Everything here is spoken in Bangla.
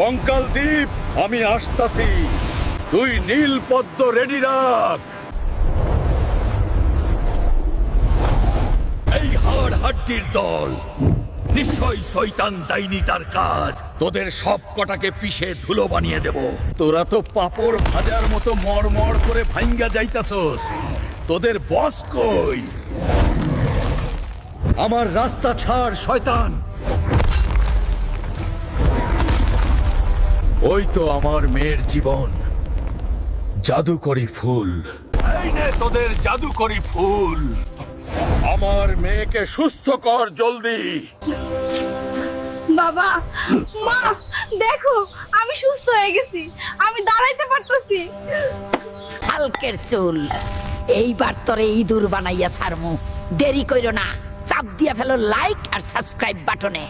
কঙ্কাল দ্বীপ, আমি আসতাছি। তুই নীল পদ্ম রেডি রাখ এই হাড় হাড্ডির দল নিশ্চয় শয়তান দাইনি তার কাজ। তোদের সব কটাকে পিষে ধুলো বানিয়ে দেব। তোরা তো পাপড় ভাজার মতো মরমর করে ভাঙ্গা যাইতাছস। তোদের বস কই? আমার রাস্তা ছাড়, শয়তান। ওই তো আমার মেয়ের জীবন। জাদুকরি ফুল। এই তোদের জাদুকরি ফুল। আমার মেয়েকে সুস্থ কর জলদি। বাবা মা দেখো আমি সুস্থ হয়ে গেছি আমি দাঁড়াইতে পারতেছি। হালকের চুল এইবার তোরে ইঁদুর বানাইয়া ছাড়মু। দেরি কইরো না চাপ দিয়া ফেলো লাইক আর সাবস্ক্রাইব বাটনে।